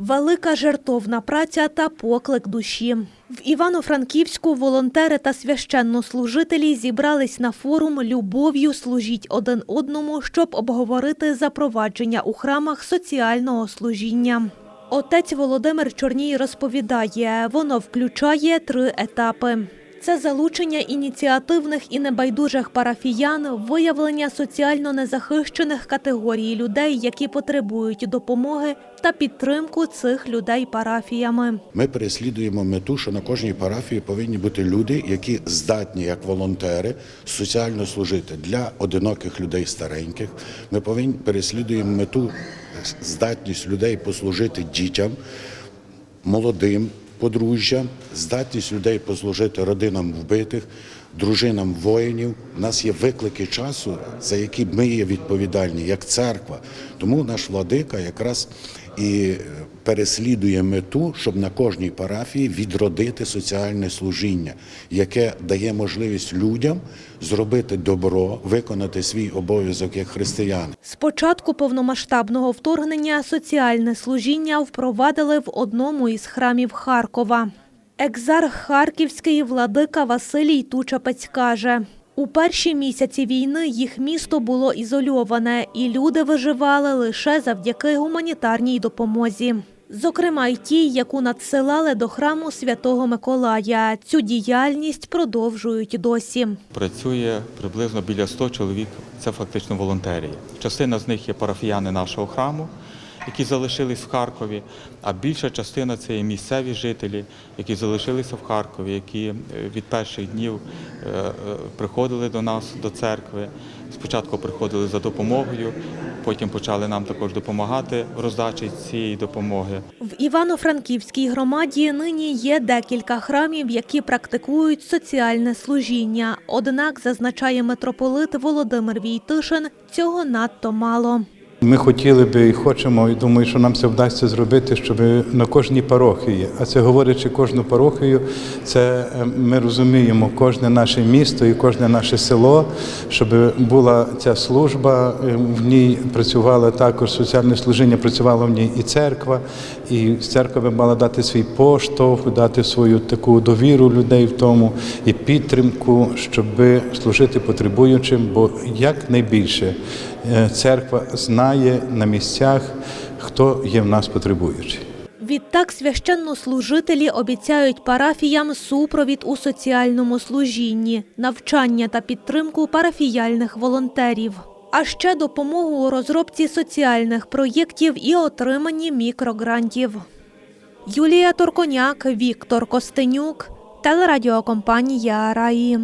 Велика жертовна праця та поклик душі. В Івано-Франківську волонтери та священнослужителі зібрались на форум Любов'ю служіть один одному, щоб обговорити запровадження у храмах соціального служіння. Отець Володимир Чорній розповідає, воно включає три етапи. Це залучення ініціативних і небайдужих парафіян, виявлення соціально незахищених категорій людей, які потребують допомоги, та підтримку цих людей парафіями. Ми переслідуємо мету, що на кожній парафії повинні бути люди, які здатні, як волонтери, соціально служити для одиноких людей стареньких. Ми повинні переслідуємо мету здатність людей послужити дітям, молодим подружжям, здатність людей послужити родинам вбитих, дружинам воїнів. У нас є виклики часу, за які ми є відповідальні, як церква. Тому наш владика якраз і е, переслідує мету, щоб на кожній парафії відродити соціальне служіння, яке дає можливість людям зробити добро, виконати свій обов'язок як християни. З початку повномасштабного вторгнення соціальне служіння впровадили в одному із храмів Харкова. Екзарх Харківський владика Василій Тучапець каже, у перші місяці війни їх місто було ізольоване, і люди виживали лише завдяки гуманітарній допомозі. Зокрема, й тій, яку надсилали до храму Святого Миколая. Цю діяльність продовжують досі. Працює приблизно біля 100 чоловік. Це фактично волонтерії. Частина з них є парафіяни нашого храму, які залишились в Харкові. А більша частина це є місцеві жителі, які залишилися в Харкові, які е, від перших днів е, е, приходили до нас до церкви. Спочатку приходили за допомогою, потім почали нам також допомагати в роздачі цієї допомоги. В Івано-Франківській громаді нині є декілька храмів, які практикують соціальне служіння. Однак, зазначає митрополит Володимир Війтишин, цього надто мало. Ми хотіли би і хочемо, і думаю, що нам це вдасться зробити, щоб на кожній парохії, а це говорячи кожну парохію, це е, ми розуміємо кожне наше місто і кожне наше село, щоб була ця служба, е, в ній працювала також соціальне служіння, працювала в ній і церква, і церква мала дати свій поштовх, дати свою таку довіру людей в тому і підтримку, щоб служити потребуючим, бо якнайбільше е, церква знає на місцях, хто є в нас потребуючий. Відтак священнослужителі обіцяють парафіям супровід у соціальному служінні, навчання та підтримку парафіяльних волонтерів. А ще допомогу у розробці соціальних проєктів і отриманні мікрогрантів. Юлія Торконяк, Віктор Костенюк, телерадіокомпанія Раї.